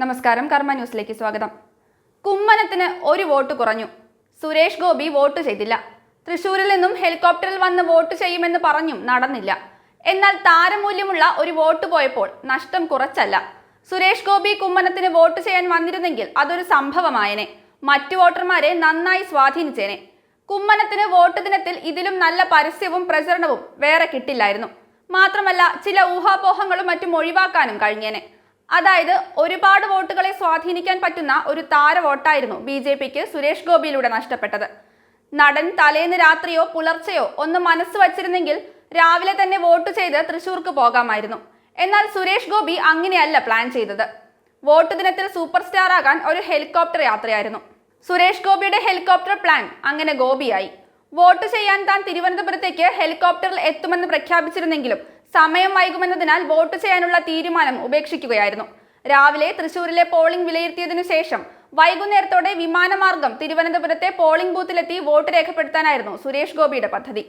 നമസ്കാരം കർമ്മ ന്യൂസിലേക്ക് സ്വാഗതം. കുമ്മനത്തിന് ഒരു വോട്ട് കുറഞ്ഞു. സുരേഷ് ഗോപി വോട്ട് ചെയ്തില്ല. തൃശൂരിൽ നിന്നും ഹെലികോപ്റ്ററിൽ വന്ന് വോട്ട് ചെയ്യുമെന്ന് പറഞ്ഞും നടന്നില്ല. എന്നാൽ താരമൂല്യമുള്ള ഒരു വോട്ട് പോയപ്പോൾ നഷ്ടം കുറച്ചല്ല. സുരേഷ് ഗോപി കുമ്മനത്തിന് വോട്ട് ചെയ്യാൻ വന്നിരുന്നെങ്കിൽ അതൊരു സംഭവമായനെ. മറ്റു വോട്ടർമാരെ നന്നായി സ്വാധീനിച്ചേനെ. കുമ്മനത്തിന് വോട്ട് ദിനത്തിൽ ഇതിലും നല്ല പരസ്യവും പ്രചരണവും വേറെ കിട്ടില്ലായിരുന്നു. മാത്രമല്ല ചില ഊഹാപോഹങ്ങളും മറ്റും ഒഴിവാക്കാനും കഴിഞ്ഞേനെ. അതായത് ഒരുപാട് വോട്ടുകളെ സ്വാധീനിക്കാൻ പറ്റുന്ന ഒരു താര വോട്ടായിരുന്നു ബി ജെ പിക്ക് സുരേഷ് ഗോപിയിലൂടെ നഷ്ടപ്പെട്ടത്. നടൻ തലേന്ന് രാത്രിയോ പുലർച്ചെയോ ഒന്ന് മനസ്സ് വച്ചിരുന്നെങ്കിൽ രാവിലെ തന്നെ വോട്ട് ചെയ്ത് തൃശൂർക്ക് പോകാമായിരുന്നു. എന്നാൽ സുരേഷ് ഗോപി അങ്ങനെയല്ല പ്ലാൻ ചെയ്തത്. വോട്ട് ദിനത്തിൽ സൂപ്പർ സ്റ്റാർ ആകാൻ ഒരു ഹെലികോപ്റ്റർ യാത്രയായിരുന്നു. സുരേഷ് ഗോപിയുടെ ഹെലികോപ്റ്റർ പ്ലാൻ അങ്ങനെ ഗോപിയായി. വോട്ട് ചെയ്യാൻ താൻ തിരുവനന്തപുരത്തേക്ക് ഹെലികോപ്റ്ററിൽ എത്തുമെന്ന് പ്രഖ്യാപിച്ചിരുന്നെങ്കിലും സമയം വൈകുമെന്നതിനാൽ വോട്ട് ചെയ്യാനുള്ള തീരുമാനം ഉപേക്ഷിക്കുകയായിരുന്നു. രാവിലെ തൃശൂരിലെ പോളിംഗ് വിലയിരുത്തിയതിനു ശേഷം വൈകുന്നേരത്തോടെ വിമാനമാർഗം തിരുവനന്തപുരത്തെ പോളിംഗ് ബൂത്തിലെത്തി വോട്ട് രേഖപ്പെടുത്താനായിരുന്നു സുരേഷ് ഗോപിയുടെ പദ്ധതി.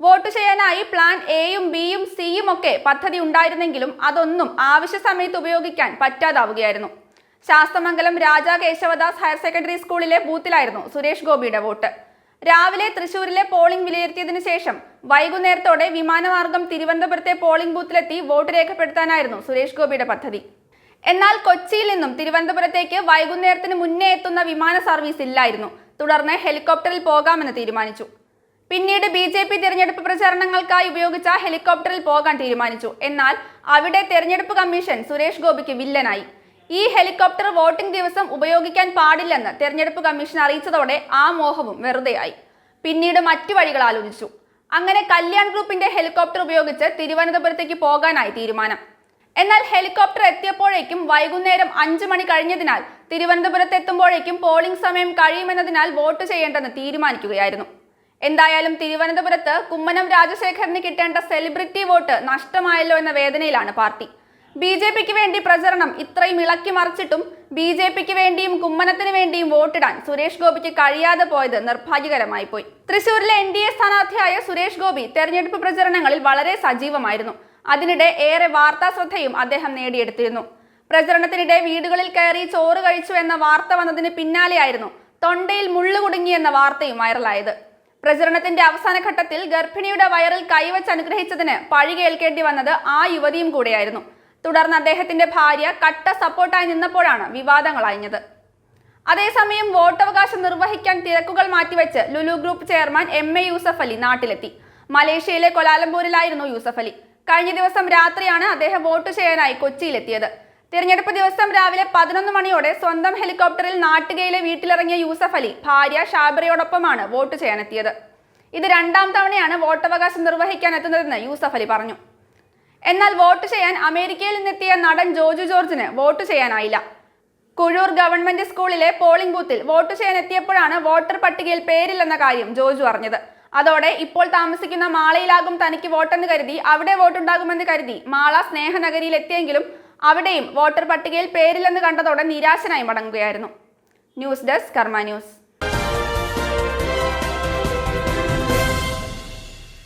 വോട്ട് ചെയ്യാനായി പ്ലാൻ എയും ബിയും സിയും ഒക്കെ പദ്ധതി ഉണ്ടായിരുന്നെങ്കിലും അതൊന്നും ആവശ്യ സമയത്ത് ഉപയോഗിക്കാൻ പറ്റാതാവുകയായിരുന്നു. ശാസ്തമംഗലം രാജാ കേശവദാസ് ഹയർ സെക്കൻഡറി സ്കൂളിലെ ബൂത്തിലായിരുന്നു സുരേഷ് ഗോപിയുടെ വോട്ട്. രാവിലെ തൃശൂരിലെ പോളിംഗ് വിലയിരുത്തിയതിനു ശേഷം വൈകുന്നേരത്തോടെ വിമാനമാർഗം തിരുവനന്തപുരത്തെ പോളിംഗ് ബൂത്തിലെത്തി വോട്ട് രേഖപ്പെടുത്താനായിരുന്നു സുരേഷ് ഗോപിയുടെ പദ്ധതി. എന്നാൽ കൊച്ചിയിൽ നിന്നും തിരുവനന്തപുരത്തേക്ക് വൈകുന്നേരത്തിന് മുന്നേ എത്തുന്ന വിമാന സർവീസ് ഇല്ലായിരുന്നു. തുടർന്ന് ഹെലികോപ്റ്ററിൽ പോകാമെന്ന് തീരുമാനിച്ചു. പിന്നീട് ബി ജെ പി തിരഞ്ഞെടുപ്പ് പ്രചാരണങ്ങൾക്കായി ഉപയോഗിച്ച ഹെലികോപ്റ്ററിൽ പോകാൻ തീരുമാനിച്ചു. എന്നാൽ അവിടെ തെരഞ്ഞെടുപ്പ് കമ്മീഷൻ സുരേഷ് ഗോപിക്ക് വില്ലനായി. ഈ ഹെലികോപ്റ്റർ വോട്ടിംഗ് ദിവസം ഉപയോഗിക്കാൻ പാടില്ലെന്ന് തെരഞ്ഞെടുപ്പ് കമ്മീഷൻ അറിയിച്ചതോടെ ആ മോഹവും വെറുതെയായി. പിന്നീട് മറ്റു വഴികൾ ആലോചിച്ചു. അങ്ങനെ കല്യാൺ ഗ്രൂപ്പിന്റെ ഹെലികോപ്റ്റർ ഉപയോഗിച്ച് തിരുവനന്തപുരത്തേക്ക് പോകാനായി തീരുമാനം. എന്നാൽ ഹെലികോപ്റ്റർ എത്തിയപ്പോഴേക്കും വൈകുന്നേരം അഞ്ചു മണി കഴിഞ്ഞതിനാൽ തിരുവനന്തപുരത്ത് എത്തുമ്പോഴേക്കും പോളിംഗ് സമയം കഴിയുമെന്നതിനാൽ വോട്ട് ചെയ്യേണ്ടെന്ന് തീരുമാനിക്കുകയായിരുന്നു. എന്തായാലും തിരുവനന്തപുരത്ത് കുമ്മനം രാജശേഖരന് കിട്ടേണ്ട സെലിബ്രിറ്റി വോട്ട് നഷ്ടമായല്ലോ എന്ന വേദനയിലാണ് പാർട്ടി. ബി ജെ പിക്ക് വേണ്ടി പ്രചരണം ഇത്രയും ഇളക്കി മറിച്ചിട്ടും ബി ജെ പിക്ക് വേണ്ടിയും കുമ്മനത്തിന് വേണ്ടിയും വോട്ടിടാൻ സുരേഷ് ഗോപിക്ക് കഴിയാതെ പോയത് നിർഭാഗ്യകരമായി പോയി. തൃശൂരിലെ എൻ ഡി എ സ്ഥാനാർത്ഥിയായ സുരേഷ് ഗോപി തെരഞ്ഞെടുപ്പ് പ്രചരണങ്ങളിൽ വളരെ സജീവമായിരുന്നു. അതിനിടെ ഏറെ വാർത്താ ശ്രദ്ധയും അദ്ദേഹം നേടിയെടുത്തിരുന്നു. പ്രചരണത്തിനിടെ വീടുകളിൽ കയറി ചോറ് കഴിച്ചു എന്ന വാർത്ത വന്നതിന് പിന്നാലെയായിരുന്നു തൊണ്ടയിൽ മുള്ളു കുടുങ്ങി എന്ന വാർത്തയും വൈറലായത്. പ്രചരണത്തിന്റെ അവസാന ഘട്ടത്തിൽ ഗർഭിണിയുടെ വയറിൽ കൈവച്ച് അനുഗ്രഹിച്ചതിന് പഴികേൽക്കേണ്ടി വന്നത് ആ യുവതിയും കൂടെയായിരുന്നു. തുടർന്ന് അദ്ദേഹത്തിന്റെ ഭാര്യ കട്ട സപ്പോർട്ടായി നിന്നപ്പോഴാണ് വിവാദങ്ങൾ അയഞ്ഞത് അതേസമയം വോട്ടവകാശം നിർവഹിക്കാൻ തിരക്കുകൾ മാറ്റിവെച്ച് Lulu group chairman M A Yusuf Ali നാട്ടിലെത്തി. മലേഷ്യയിലെ കൊലാലംപൂരിലായിരുന്നു യൂസഫ് അലി. കഴിഞ്ഞ ദിവസം രാത്രിയാണ് അദ്ദേഹം വോട്ട് ചെയ്യാനായി കൊച്ചിയിലെത്തിയത്. തിരഞ്ഞെടുപ്പ് ദിവസം രാവിലെ പതിനൊന്ന് മണിയോടെ സ്വന്തം ഹെലികോപ്റ്ററിൽ നാട്ടുകയിലെ വീട്ടിലിറങ്ങിയ യൂസഫ് അലി ഭാര്യ ഷാബറയോടൊപ്പമാണ് വോട്ട് ചെയ്യാനെത്തിയത്. ഇത് രണ്ടാം തവണയാണ് വോട്ടവകാശം നിർവഹിക്കാൻ എത്തുന്നതെന്ന് യൂസഫ് അലി പറഞ്ഞു. എന്നാൽ വോട്ട് ചെയ്യാൻ അമേരിക്കയിൽ നിന്നെത്തിയ നടൻ ജോജു ജോർജിന് വോട്ട് ചെയ്യാനായില്ല. കുഴൂർ ഗവൺമെന്റ് സ്കൂളിലെ പോളിംഗ് ബൂത്തിൽ വോട്ട് ചെയ്യാൻ എത്തിയപ്പോഴാണ് വോട്ടർ പട്ടികയിൽ പേരില്ലെന്ന കാര്യം ജോജു അറിഞ്ഞത് അതോടെ ഇപ്പോൾ താമസിക്കുന്ന മാളയിലാകും തനിക്ക് വോട്ടെന്ന് കരുതി അവിടെ വോട്ടുണ്ടാകുമെന്ന് കരുതി മാള സ്നേഹനഗരിയിൽ എത്തിയെങ്കിലും അവിടെയും വോട്ടർ പട്ടികയിൽ പേരില്ലെന്ന് കണ്ടതോടെ നിരാശനായി മടങ്ങുകയായിരുന്നു. News desk Karma news.